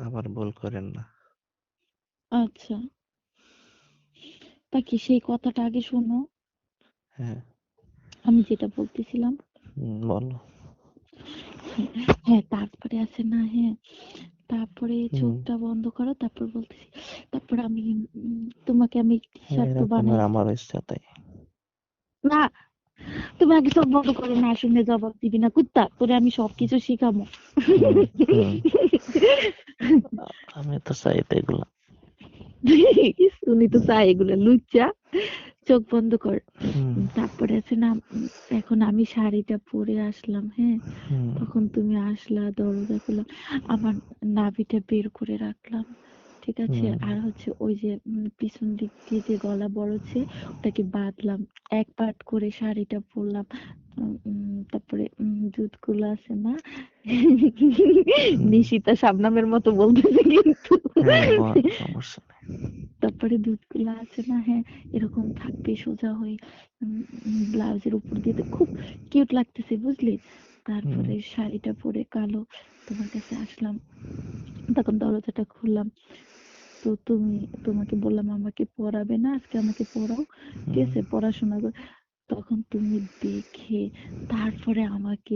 আবার ভুল করেন না। আচ্ছা। তা কি সেই কথাটা আগে শোনো? হ্যাঁ। আমি যেটা বলতেছিলাম। বলো। হ্যাঁ তারপরে আছে না হ্যাঁ। তারপরে চোখটা বন্ধ করো তারপর বলতেছি। তারপর আমি তোমাকে আমি টি হ্যাঁ শার্ট তো বানাই। আমারও ইচ্ছা তাই। না তুমি আগে চোখ বন্ধ করো না শুনে জবাব দিবি না। কুত্তা তোরে আমি সবকিছু শিখামো হুম, আমি তো চাই এগুলা। শুনি তো চাই এগুলো লুচ্চা চোখ বন্ধ কর। তারপরে আছে না এখন আমি শাড়িটা পরে আসলাম হ্যাঁ? তখন তুমি আসলা দরজা খুললাম আমার নাভিটা বের করে রাখলাম। ঠিক আছে? আর হচ্ছে ওই যে পিছন দিক দিয়ে যে গলা বড়ছে ওটাকে বাঁধলাম। এক পাট করে শাড়িটা পরলাম। তারপরে উম, দুধগুলো আছে না? নিশিতা শাবনামের মতো বলতেছে কিন্তু। হ্যাঁ তারপরে দুধগুলো আছে না? হ্যাঁ এরকম থাকবে সোজা হয়ে। ব্লাউজের উপর দিয়ে খুব কিউট লাগতেছে বুঝলি? তারপরে শাড়িটা পরে কালো তোমার কাছে আসলাম। তখন দরজাটা খুললাম। তো তুমি তোমাকে বললাম আমাকে পড়াবে না আজকে আমাকে পড়াও। ঠিক আছে? পড়াশোনা কর। তখন তুমি দেখে তারপরে আমাকে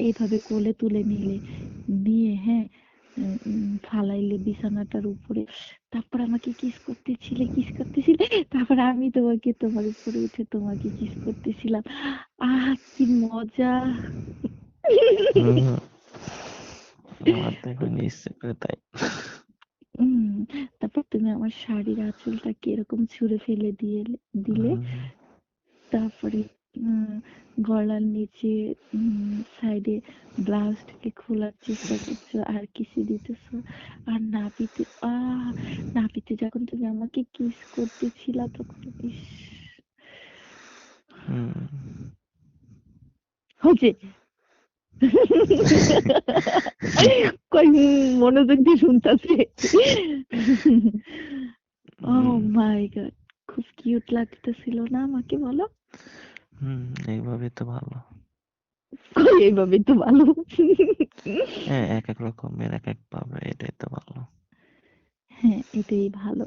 এইভাবে কোলে তুলে নিলে। নিয়ে হ্যাঁ ফালাইলে বিছানাটার উপরে। তারপর আমাকে কিস করতেছিলে কিস করতেছিলে? তারপর আমি তোমাকে তোমার উপরে উঠে তোমাকে কিস করতেছিলাম। আহ কি মজা! আমার তো এখন ইচ্ছে করে তাই। তুমি আমার শাড়ির আঁচলটাকে এরকম ছুঁড়ে ফেলে দিয়ে দিলে তারপরে গলার নিচে সাইডে ব্লাউজটাকে খোলার চেষ্টা করছ আর কিসে দিতেছো? আর নাপিতে আহ নাপিতে যখন তুমি আমাকে কিস করতেছিলা তখন ইস। হয়েছে। কই মনোযোগ দিয়ে শুনতেছে। ও মাই গড খুব কিউট লাগতেছিল না আমাকে বলো? হুম, এইভাবেই তো ভালো। কই এইভাবে তো ভালো? হ্যাঁ এক এক রকমের এক এক ভাবে এটাই তো ভালো। হ্যাঁ এটাই ভালো।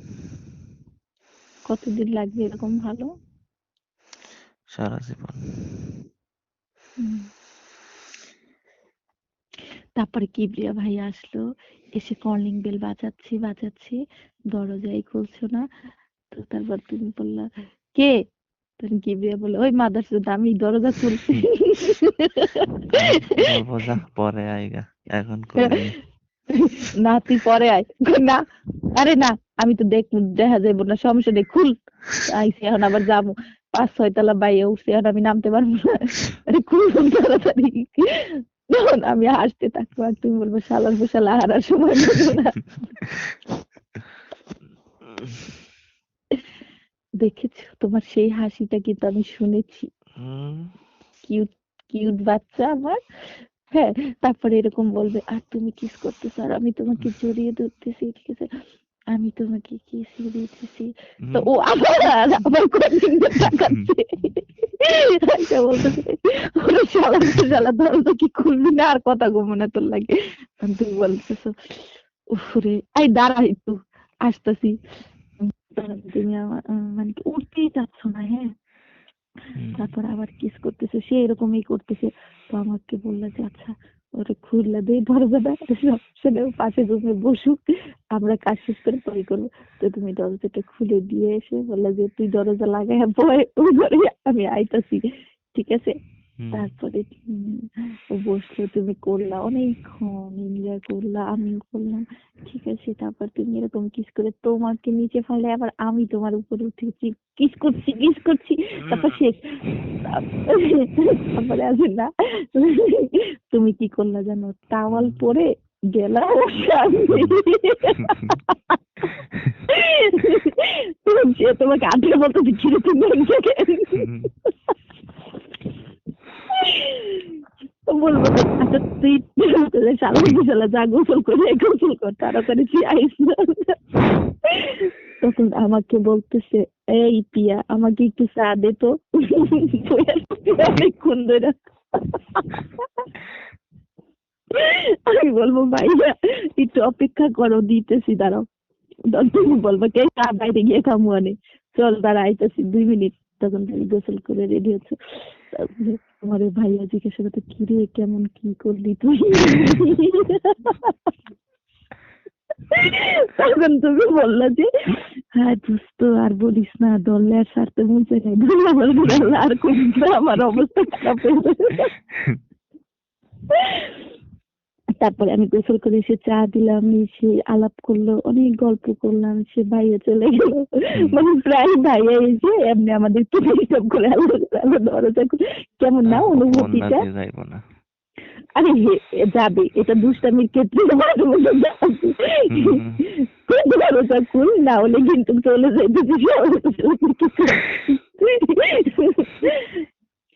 কতদিন লাগবে এরকম ভালো? সারা জীবন। হুম। তারপরে কিবরিয়া ভাই আসলো এসে কলিং বেল বাজাচ্ছে বাজাচ্ছে দরজাই খুলছো না। তো তারপর তুমি বললা কে? তখন কিবরিয়া বলল ওই মাদার আমি দরজা খুলছি। পরে আইগা এখন করি না তুই পরে আয়। না আরে না আমি তো দেখ দেখা যাইব না সমস্যা নেই খুল। আইসি এখন আবার যাব পাঁচ ছয় তলা বাইরে উঠছি এখন আমি নামতে পারব না। আরে খুল তাড়াতাড়ি। তখন আমি হাসতে থাকব আর তুমি বলব শালার পোশালা হারার সময় না। দেখেছ? তোমার সেই হাসিটা কিন্তু আমি শুনেছি। কিউট কিউট বাচ্চা আমার। হ্যাঁ তারপরে এরকম বলবে আর তুমি কিস করতেছো? আর আমি তোমাকে জড়িয়ে ধরতেছি ঠিক আছে? আমি তোমাকে কিস দিতেছি? তো ও আবার আবার কোন দিকে তাকাচ্ছে। আচ্ছা বলতেছে ওরে শালা শালা দরজা কি খুলবি না আর কথা গো মনে তোর লাগে। আর তুই বলতেছো উফরে আই দাঁড়া একটু আসতেছি। তুমি আমার মানে উঠতেই চাচ্ছ না হ্যাঁ? তারপর আবার কিস করতেছে সে এরকমই করতেছে। তো আমাকে বলল যে আচ্ছা ওরে খুললে দে দরজাটা ও পাশে রুমে বসুক আমরা কাজ শেষ করে পরে করব। তো তুমি দরজাটা খুলে দিয়ে এসে বললে যে তুই দরজা লাগাই পরে আমি আইতাছি ঠিক আছে? তারপরে ও বসল তুমি করলা অনেকক্ষণ এনজয় করলা আমিও করলাম ঠিক আছে তারপর তুমি এরকম কিস করে তোমাকে নিচে ফেলে আবার আমি তোমার উপরে উঠেছি কিস করছি কিস করছি তারপর শেষ। তারপরে আছে না, তুমি কি করলা জানো? টাওয়াল পরে গেলা ওর সে তোমাকে আটের মতো দিচ্ছিল, তুমি বলব আচ্ছা তুই শালা বিশালা যা গোসল করে, গোসল কর, তাড়াতাড়ি আইস। তখন আমাকে বলতেছে, এই পিয়া, আমাকে একটু চা দে তো। অনেকক্ষণ আমি বলব ভাইয়া একটু অপেক্ষা করো, দিতেছি, দাঁড়াও। তুমি বলব, কে চা বাইরে গিয়ে খামু আনে? চল, দাঁড়া, আইতেছি, দুই মিনিট। তখন তুমি গোসল করে রেডি হচ্ছে। তারপরে আমার ভাইয়া জিজ্ঞাসা করতে কি রে, কেমন, কি করলি তুই? তখন তুমি বলল যে হ্যাঁ দোস্ত আর বলিস না দলে আর সারতে বলছে না ধরে আমার বিড়াল আর করিস আমার অবস্থা খারাপ হয়ে তারপরে আমি গোসল করে এসে চা দিলাম সে আলাপ করল অনেক গল্প করলাম সে বাইরে চলে গেল। মানে প্রায় ভাইয়া এসে এমনি আমাদের করে কেমন না অনুভূতিটা? আরে হে- যাবে এটা দুষ্টামির ক্ষেত্রে খুব খুল না হলে কিন্তু চলে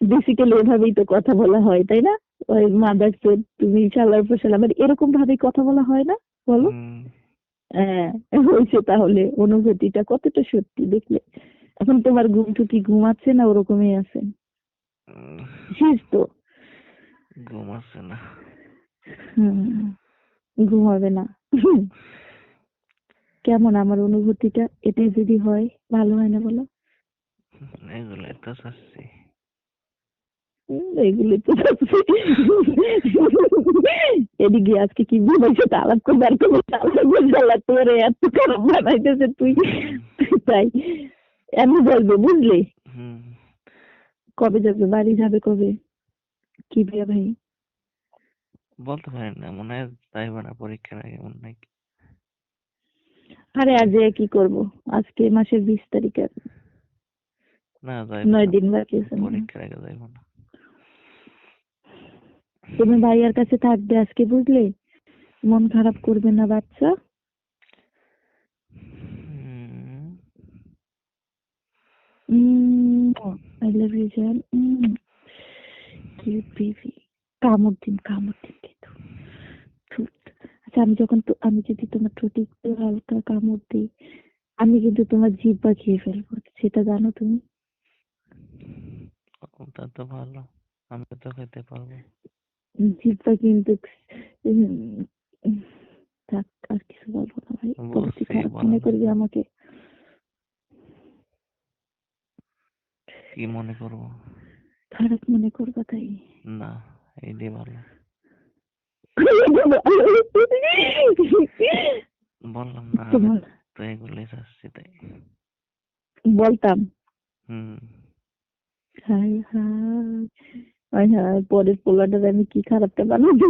বেসিক্যালি এভাবেই তো কথা বলা হয় তাই না? ওই মাদার তুমি শালার পর শালা মানে এরকম ভাবে কথা বলা হয় না বলো? হ্যাঁ হয়েছে তাহলে অনুভূতিটা কতটা সত্যি দেখলে? এখন তোমার ঘুম টুকি ঘুমাচ্ছে না ওরকমই আছে। শেষ তো। ঘুম আসছে না। হুম, ঘুমাবে না। কেমন আমার অনুভূতিটা? এটাই যদি হয় ভালো হয় না বলো? এগুলো তো চাচ্ছি। এগুলি তো। এদিকে আজকে কি ঘুমাইছে তা আলাপ করবে আর কোনো আলাপ বুঝালা তোরে এত খারাপ বানাইতেছে তুই। তাই এমনি বলবে বুঝলি? কবে যাবে বাড়ি যাবে কবে? কি বিয়ে ভাই? বলতে পারি না মনে হয় যাইবো না পরীক্ষার আগে মনে হয়। আরে আজ কি করব? আজকে মাসের বিশ তারিখ আর। না যাইবো নয় দিন বাকি আছে। পরীক্ষার আগে যাইবো না। তুমি ভাইয়ার কাছে থাকবে আজকে বুঝলে? মন খারাপ করবে না বাচ্চা? হুম, আই লাভ ইউ জান। কিউট বেবি কামড় দিন কামড় দিন কিন্তু। আচ্ছা আমি যখন আমি যদি তোমার ঠোঁটে একটু হালকা কামড় দিই আমি কিন্তু তোমার জিব্বা খেয়ে ফেলব। সেটা জানো তুমি? তা তো ভালো। আমি তো খেতে পারব। জিব্বা কিন্তু থাক আর কিছু বলব না ভাই। মনে। করবি আমাকে কি মনে করব? খারাপ মনে করবা তাই? না এইটাই ভালো বললাম না তো এগুলোই চাচ্ছি তাই। বলতাম। হুম। হাই হাই হাই হাই পরের পোলাটার আমি কি খারাপটা বানাবো?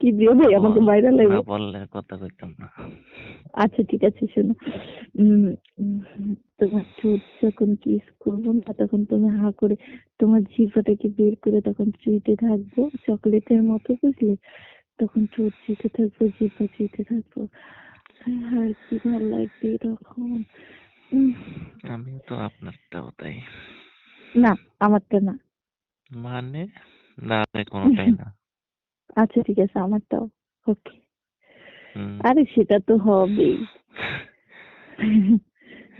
কি দিয়ে ভাই আমাকে বাইরে না বললে কথা কইতাম না। আচ্ছা ঠিক আছে শোনো। তোমার ঠোঁট যখন কিস করব না তখন তুমি হা করে তোমার জিভাটাকে বের করে তখন চুইতে থাকব চকলেটের মতো বুঝলে? তখন ঠোঁট চুইতে থাকব জিভা চুইতে থাকব। হায় কি ভালো লাগবে উম, আমিও তো আপনারটাও তাই। না আমারটা না। মানে? না আমি কোনোটাই না। আচ্ছা ঠিক আছে আমারটাও। ওকে আরে সেটা তো হবেই।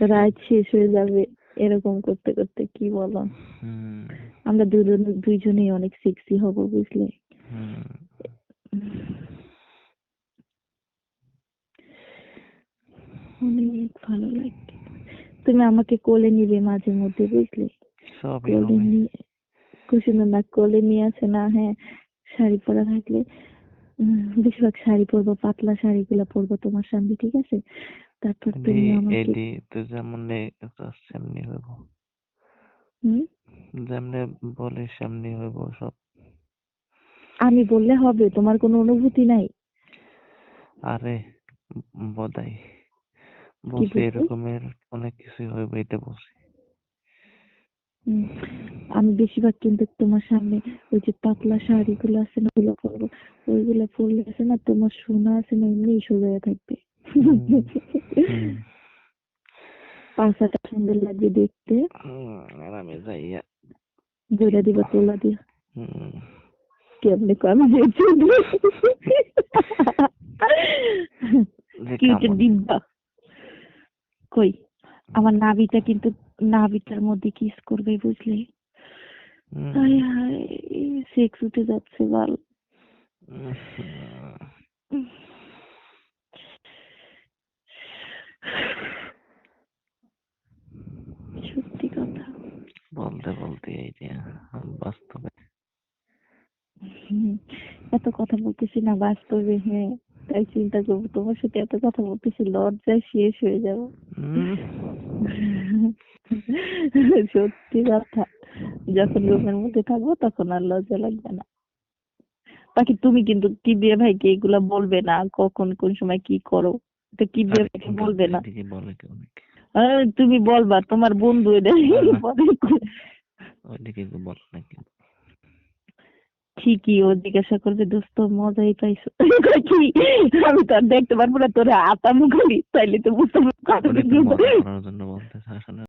রাত শেষ হয়ে যাবে এরকম করতে করতে কি বলো? আমরা দুজন দুইজনেই অনেক সেক্সি হব বুঝলে? অনেক ভালো লাগবে। তুমি আমাকে কোলে নিবে মাঝে মধ্যে বুঝলে? কোলে নিয়ে না কোলে নিয়ে আছে না হ্যাঁ শাড়ি পরা থাকলে। বেশিরভাগ শাড়ি পরবো পাতলা শাড়ি শাড়িগুলো পরবো তোমার সামনে ঠিক আছে? তারপর তুমি এডি আমাকে এডি তো যেমন সেমনি হইব। হুম? যেমনি বলে সেমনি হইব সব। আমি বললে হবে তোমার কোনো অনুভূতি নাই? আরে বদাই। বলছি? এরকমের অনেক কিছুই হইব এটা বলছি। হুম, আমি বেশিরভাগ কিন্তু তোমার সামনে ওই যে পাতলা শাড়িগুলো আছে না ওগুলো পরবো। ওইগুলো পরলে আছে না তোমার সোনা আছে না এমনি সোজা হয়ে থাকবে। পাশাটা সুন্দর লাগবে দেখতে। হুম, আর আমি যাইয়া জোড়া দিবা তোলা দিয়া? কেমনে কম হয়েছে কিউট ডিব্বা কই? আমার নাভিটা কিন্তু নাভিটার মধ্যে কিস করবে বুঝলে? হায় হায় সেক্স উঠে যাচ্ছে বল। সত্যি কথা। বলতে বলতে এই যে বাস্তবে। এত কথা বলতেছি না বাস্তবে হ্যাঁ। তাই চিন্তা করব তোমার সাথে এত কথা বলতেছি লজ্জায় শেষ হয়ে যাব। সত্যি কথা। যখন রুমের মধ্যে থাকব তখন আর লজ্জা লাগবে না। বাকি তুমি কিন্তু কিবিয়া ভাইকে এগুলা বলবে না কখন কোন সময় কি করো? এটা কি বলবে না? তুমি বলবা তোমার বন্ধু এটা ওইদিকে নাকি ঠিকই ও জিজ্ঞাসা করবে দোস্ত মজাই পাইছো? কি? আমি তো আর দেখতে পারব না তোরা আতা করি তাইলে তো বুঝতে পারব